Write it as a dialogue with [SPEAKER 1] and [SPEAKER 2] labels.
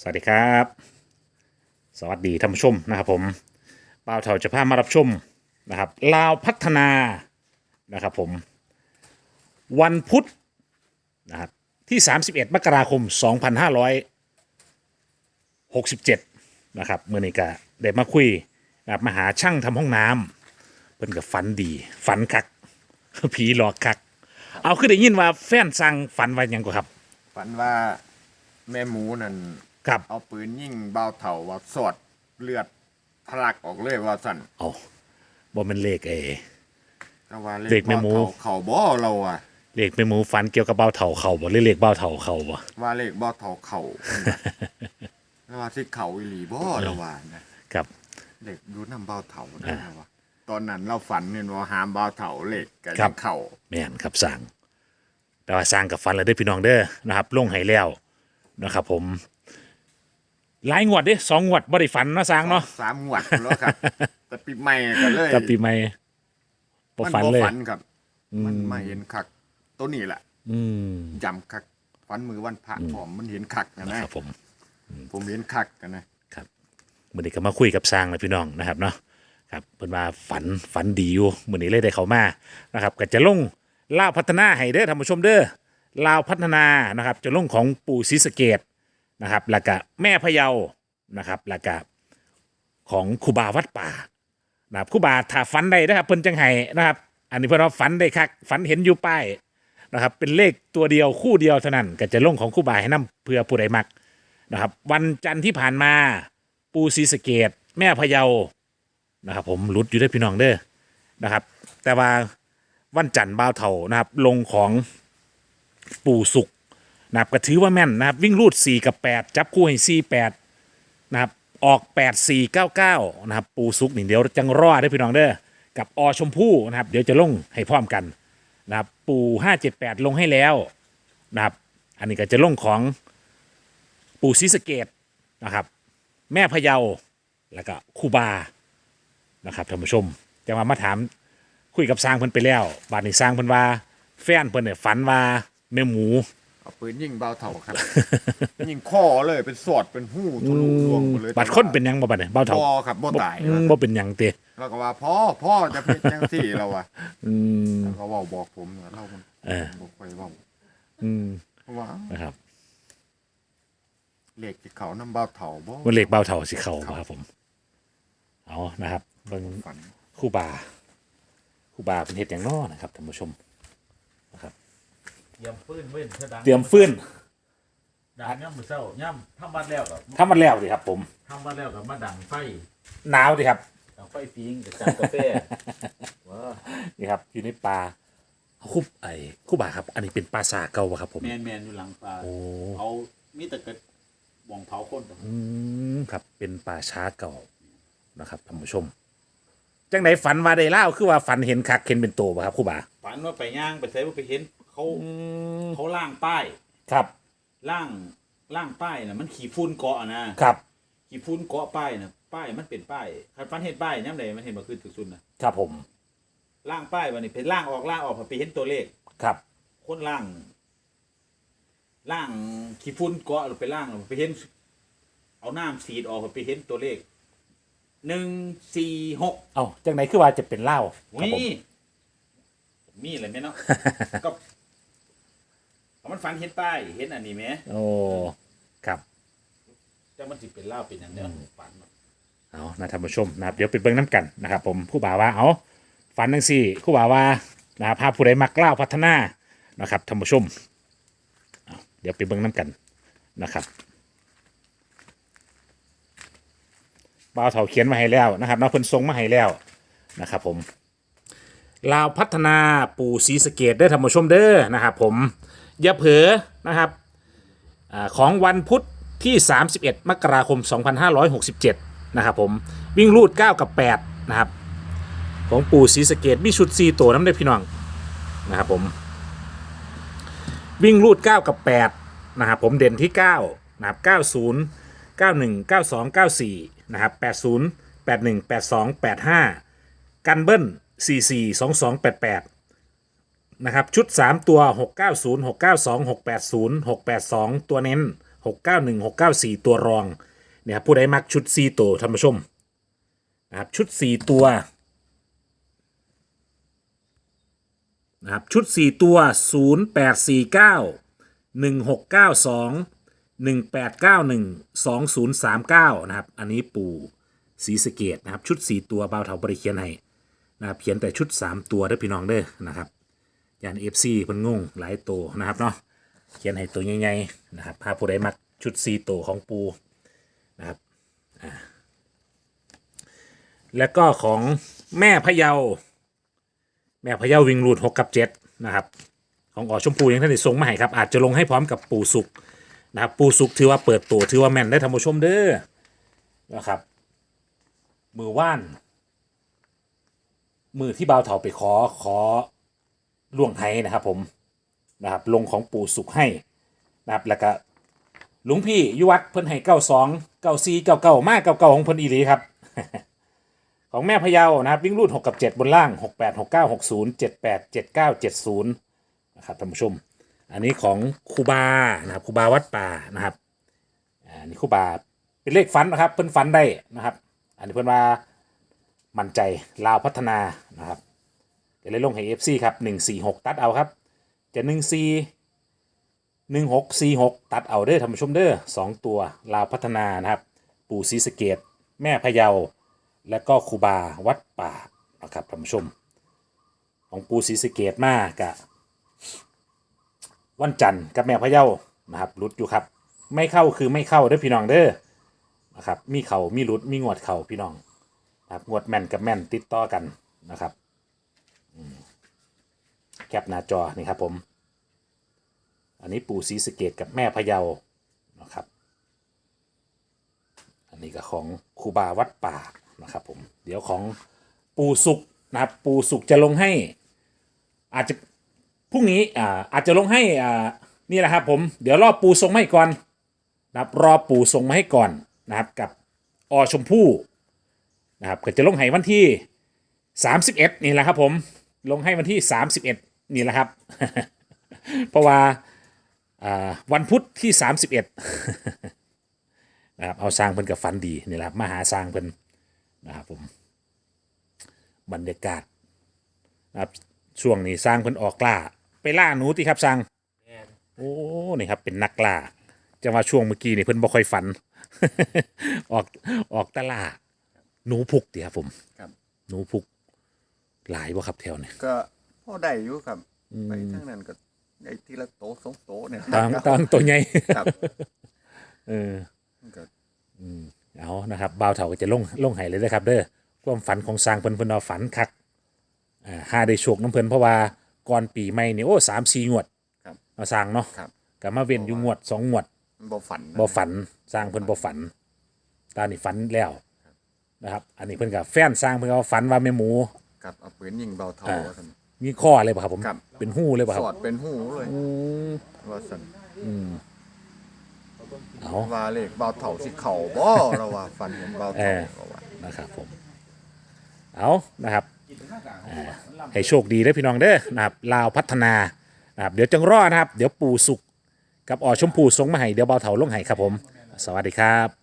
[SPEAKER 1] สวัสดีครับ สวัสดีท่านผู้ชมนะครับผมบ่าวเถาจะพามารับชมนะครับลาวพัฒนานะครับผม วันพุธนะครับที่ 31 มกราคม 2567นะครับเมื่อนี้ก็ได้มาคุยนะครับมาหาช่างทำห้องน้ำเพิ่นกับฝันดี ฝันคัก ผีหลอกคัก เอาคือได้ยินว่าแฟนสั่งฝันว่ายังก็ครับ
[SPEAKER 2] ฝันว่าแม่หมูนั่น
[SPEAKER 1] ครับ
[SPEAKER 2] เอาปืนยิงเบาเถาว่าสอดเลือดทะลักออกเลยว่าสั่น
[SPEAKER 1] เอาบ่แมันเลขเอ
[SPEAKER 2] ก็ว่า
[SPEAKER 1] เด็กแม่หมู
[SPEAKER 2] เบาเถาเขาบ่เราอะ
[SPEAKER 1] เลขเป็นหมูฟันเกี่ยวกับเบ้าเถาเขาบ่หรือเลขเบ้าเถาเขาบ่
[SPEAKER 2] ว่าเลขเบาเถาเขา แล้วว่าสิเขาอีหลีบ่เราว่านะครับ เด็กดูน้ำเบาเถาได้ว่าตอนนั้นเราฝันเนี่ยว่าหามเบาเถาเลขกับ
[SPEAKER 1] ครับ
[SPEAKER 2] เข่า
[SPEAKER 1] แม่นครับสร้างแต่ว่าสร้างกับฟันแล้วเด้อพี่น้องเด้อนะครับลงให้แล้วนะครับ ผม หลายงวดเด้สองงวดบ่ได้ฝันเนาะสร้างเนาะ
[SPEAKER 2] สามหวดแล้วครับ แต่ปีใหม่กันเลย
[SPEAKER 1] กับปีใหม่บ่
[SPEAKER 2] มัน
[SPEAKER 1] ฝัน
[SPEAKER 2] บ่
[SPEAKER 1] เลย
[SPEAKER 2] ฝันครับ มันมาเห็นคักตัวนี้แหละ
[SPEAKER 1] อืม
[SPEAKER 2] จำคักฟันมือวันพระผอมมันเห็นคักนะ
[SPEAKER 1] นะ
[SPEAKER 2] นะครับ
[SPEAKER 1] ผม
[SPEAKER 2] ผมเห็นคักกันนะ
[SPEAKER 1] มื้อนี้ก็มาคุยกับสร้างนะพี่น้องนะครับเนาะครับเพิ่นว่าฝันฝันดีอยู่มื้อนี้เลยได้เข้ามานะครับ ก็จะลงลาวพัฒนาให้เด้อท่านผู้ชมเด้อลาวพัฒนานะครับ จะลงของปู่ศรีสะเกด นะครับแล้วก็แม่พะเยานะครับแล้วก็ของครูบาวัดป่านะครับครูบาถ้าฝันได้นะครับเพิ่นจังไห้นะครับ อันนี้เพิ่นว่าฝันได้คักฝันเห็นอยู่ป้ายนะครับ เป็นเลขตัวเดียวคู่เดียวเท่านั้นก็จะลงของครูบาให้นํเพื่อผู้ใดมักนะครับ วันจันทร์ที่ผ่านมาปูศรีสเกดแม่พะเยานะครับ ผมหลุดอยู่ได้พี่น้องเด้อนะครับ แต่ว่าวันจันทร์บ่าวเถานะครับ ลงของปู่สุก นะครับก็ถือว่าแม่นนะครับวิ่งรูด 4 กับ 8 จับคู่ให้4 8นะครับออก 8 4 9 9นะครับปูสุกนี่เดี๋ยวจังรอดได้พี่น้องเด้อกับอชมพู่นะครับ เดี๋ยวจะลงให้พร้อมกันนะครับปู578 ลงให้แล้วนะครับอันนี้ก็จะลงของปูศรีสเกดนะครับแม่พะเยาแล้วก็คูบานะครับท่านผู้ชมจะมามาถามคุยกับสร้างเพิ่นไปแล้วบาดนี้สร้างเพิ่นว่าแฟนเพิ่นเนี่ยฝันว่าแม่หมู
[SPEAKER 2] เอาปืนยิงเบาเถาครับ ยิงข้อเลยเป็นสอดเป็นหู้ทะลุดวงไปเลย
[SPEAKER 1] บัดคนเป็นหยังบ่บัดเนี่ยเบ้าเฒ่า
[SPEAKER 2] บ่ครับบ่ตาย
[SPEAKER 1] อืมบ่เป็นหยังเตะ
[SPEAKER 2] แล้วก็ว่าพ่อพ่อจะเป็นจังสี่เราอะ
[SPEAKER 1] อืม
[SPEAKER 2] แล้วก็เว้าบอกผมว่าเรามัน
[SPEAKER 1] เออ
[SPEAKER 2] บ่ค่อยเว้า
[SPEAKER 1] อืม
[SPEAKER 2] เพราะว่า
[SPEAKER 1] นะครับ
[SPEAKER 2] เลขที่เขานำเบาเถาบ่
[SPEAKER 1] วันเลขเบ้าเฒ่าสิเข้าบ่ครับผมเอานะครับเบิ่ง
[SPEAKER 2] ฝัน
[SPEAKER 1] ครูบาครูบาเป็นเฮ็ดหยังน้อนะครับท่านผู้ชม
[SPEAKER 3] เตรียมฟืนเว้นเธอดัง
[SPEAKER 1] เตรียมฟื้น
[SPEAKER 3] ดังย่ำมือเศร้าย่ำทำบัดแล้วกับ
[SPEAKER 1] ทำมันแล้วดิครับ ผม
[SPEAKER 3] ทำบัดแล้วกับมาดังไฟ
[SPEAKER 1] หนาวดิครับ
[SPEAKER 3] ดังไฟฟิงกับจานกาแฟว้า
[SPEAKER 1] นี่ครับอยู่ในป่าคุบไอ้ครูบาครับ อันนี้เป็นปราสาทเก่าบ่ครับ ผม
[SPEAKER 3] แมนแมนอยู่หลังปลา
[SPEAKER 1] โอ้
[SPEAKER 3] เอามีแต่กระบองเผาคน
[SPEAKER 1] อืมครับ เป็นป่าช้าเก่านะครับท่านผู้ชมจังไหนฝันว่าได้เล่าคือว่าฝันเห็นคักเห็นเป็นโตป่ะครับครูบา
[SPEAKER 3] ฝันว่าไปย่างไปใส่ว่าไปเห็น เขาเขาล่างป้าย
[SPEAKER 1] ครับ
[SPEAKER 3] ล่างล่างป้ายน่ะมันขี่ฝุ่นเกาะนะครับขี่ฝุ่นเกาะป้ายน่ะป้ายมันเป็นป้ายคันฟันเห็นป้ายย่ำใดมันเห็นมาคือถึกซุนนะครับ
[SPEAKER 1] ผม
[SPEAKER 3] ล่างป้ายวันนี้เป็นล่างออกล่างออกพอไปเห็นตัวเลข
[SPEAKER 1] ครับ
[SPEAKER 3] คนล่าง ล่างขี้ฝุ่นเกาะหรือไปล่างหรือไปเห็น เอาน้ำสีดออกไปเห็นตัวเลขหนึ่งสี่หก
[SPEAKER 1] เอ้าจังไหนคือว่าจะเป็นเล่าครับผม
[SPEAKER 3] มีมีอะไรไหมเนาะ ก็เอา มันฝันเห็นป้ายเห็นอันนี้ไหม
[SPEAKER 1] โอ้ครับ
[SPEAKER 3] จะมันสิเป็นเล่าเป็นอย่างเนี้ยฝันเนาะ
[SPEAKER 1] เอานะท่านผู้ชมนะครับเดี๋ยวไปเบิ่งน้ำกันนะครับ ผมครู่บ่าว่าเอาฝันทั้งสี่ครู่บ่าว่านะครับภาพผู้ใดมักเล่าพัฒนานะครับท่านผู้ชมเอาเดี๋ยวไปเบิ่งน้ำกันนะครับบ่าวเถาเขียนมาให้แล้วนะครับเนาะเพิ่นส่งมาให้แล้วนะครับ ผมลาวพัฒนาปู่ศรีสะเกดได้อท่านผู้ชมเด้อนะครับ ผม อย่าเผลอนะครับอของวันพุธที่ 31 มกราคม 2567 นะครับผมวิ่งรูด 9 กับ 8 นะครับ ของปู่ศรีสะเกดมีชุด 4 ตัวน้ำได้พี่น้องนะครับผมวิ่งรูด 9 กับ 8 นะครับผมเด่นที่ 9 นะครับ 90 91 92 94 นะครับ 80 81 82 85 กันเบิ้ล44 22 88 นะครับชุด 3 ตัว 690 692 680 682 ตัวเน้นหกเก้าหนึ่งหกเก้าสี่ตัวรองเนี่ยผู้ใดมักชุดสี่ตัวท่านผู้ชมนะครับชุดสี่ตัวนะครับชุดสี่ตัวศูนย์แปดสี่เก้าหนึ่งหกเก้าสองหนึ่งแปดเก้าหนึ่งสองศูนย์สามเก้านะครับ อันนี้ปู่ศรีสเกดนะครับ ชุดสี่ตัวเบาเถาบริเคียนให้นะครับเขียนแต่ชุดสามตัวเด้อพี่น้องเด้อนะครับ ยานเอฟซีเพิ่นงงหลายตัวนะครับเนาะเขียนให้ตัวใหญ่ๆนะครับพาผู้ใดมักชุดซีโตวของปูนะครับอ่าแล้วก็ของแม่พะเยา แม่พะเยาวิงรูดหกกับเจ็ดนะครับ ของออชมพูยังท่านได้ส่งมาให้ครับ อาจจะลงให้พร้อมกับปูสุกนะครับ ปูสุกถือว่าเปิดตัวถือว่าแม่นได้ท่านผู้ชมเด้อนะครับมือว่าน มือที่บ่าวเถาไปขอขอ ล่วงไห้นะครับผมนะครับลงของปู่สุขให้นะครับแล้วก็หลวงพี่ยุวัดเพิ่นให้เก้าสองเก้าสี่เก้าเก้ามากเก้าเก้าของเพิ่นอีหลีครับ ของแม่พะเยานะครับวิ่งรูดหกกับเจ็ดบนล่างหกแปดหกเก้าหกศูนย์เจ็ดแปดเจ็ดเก้าเจ็ดศูนย์นะครับท่านผู้ชม อันนี้ของครูบานะครับครูบาวัดป่านะครับอันนี้ครูบาเป็นเลขฝันนะครับเพิ่นฝันได้นะครับ อันนี้เพิ่นว่ามั่นใจลาวพัฒนานะครับ เดี๋ยวเลยลงให้เอฟซีครับหนึ่งสี่หกตัดเอาครับ จะหนึ่งสี่หนึ่งหกสี่หกตัดเอาเด้อท่านผู้ชมเด้อสองตัวลาวพัฒนานะครับ ปู่ศรีสะเกดแม่พะเยา และก็ครูบาวัดป่านะครับท่านผู้ชม ของปู่ศรีสะเกดมากะวันจันทร์กับแม่พะเยานะครับรุดอยู่ครับ ไม่เข้าคือไม่เข้าเด้อพี่น้องเด้อนะครับมีเข่ามีรุดมีงวดเข่าพี่น้องนะครับงวดแม่นกับแม่นติดต่อกันนะครับ แคปหน้าจอนี่ครับผม อันนี้ปู่ศรีสเกดกับแม่พะเยานะครับ อันนี้ก็ของครูบาวัดป่านะครับผม เดี๋ยวของปู่สุกนะครับปู่สุกจะลงให้ อาจจะพรุ่งนี้อ่าอาจจะลงให้อ่านี่แหละครับผม เดี๋ยวรอปู่ส่งมาให้ก่อนนะครับรอปู่ส่งมาให้ก่อนนะครับกับอชมพู่นะครับก็จะลงให้วันที่ 31 นี่แหละครับผม ลงให้วันที่ 31 นี่แหละครับ เพราะว่าอ่าวันพุธที่ 31นะครับเอาสร้างเพิ่นกับฟันดีนี่แหละครับมาหาสร้างเพิ่นนะครับผมบรรยากาศนะครับช่วงนี้สร้างเพิ่นออกล่าไปล่าหนูติครับสร้างโอ้นี่ครับเป็นนักล่าจะว่าช่วงเมื่อกี้นี่เพิ่นบ่ค่อยฝัน ออกออกตลาหนูพุกติครับผม
[SPEAKER 2] ครับ
[SPEAKER 1] หนูพุกหลายบ่ครับแถวเนี่ย
[SPEAKER 2] ก็ พอได้อยู่ครับไปทั้งนั้นก็ได้ทีละโตสองโตเนี่ย
[SPEAKER 1] ตางตางตัวใหญ่
[SPEAKER 2] ครับ
[SPEAKER 1] เออ
[SPEAKER 2] มันก็
[SPEAKER 1] เอานะครับบ่าวเถาก็จะลงลงไห้เลยนะครับ เด้อความฝันของสร้างเพิ่นเพิ่นเอาฝันคักอ่าหาได้โชคน้ำเพิ่นเพราะว่าก่อนปีใหม่นี่โอ้สามสี่งวด
[SPEAKER 2] ครับ
[SPEAKER 1] เอาสร้างเนาะ
[SPEAKER 2] ครับ
[SPEAKER 1] ก็มาเว้นอยู่งวดสองงวด
[SPEAKER 2] มันบ่ฝัน
[SPEAKER 1] บ่ฝันสร้างเพิ่นบ่ฝัน ตานี่ฝันแล้วนะครับ อันนี้เพิ่นกับแฟนสร้างเพิ่นก็ฝันว่าแม่หมู
[SPEAKER 2] ครับเอาปืนยิงเบาเท่า
[SPEAKER 1] อ่า
[SPEAKER 2] ว่าซั่น
[SPEAKER 1] มีข้อเลยป่ะครับผม
[SPEAKER 2] ครับ
[SPEAKER 1] เป็นหู้เลยป่ะครับ
[SPEAKER 2] สอดเป็นหูเลย
[SPEAKER 1] อืม
[SPEAKER 2] ว่าซั่น
[SPEAKER 1] เอา
[SPEAKER 2] ว่าเลขเบาเท่าสิเข่าบ่เราว่าฝันเห็นเบา
[SPEAKER 1] เอ
[SPEAKER 2] เท่า
[SPEAKER 1] อ
[SPEAKER 2] เราว่า
[SPEAKER 1] นะครับผมเอานะครับอ่าให้โชคดีเด้อพี่น้องเด้อนะครับลาวพัฒนานะครับเดี๋ยวจังรอดนะครับ เดี๋ยวปู่สุกกับอ่อชมพูส่งมาให้เดี๋ยวเบาเถาลงให้ครับผม สวัสดีครับ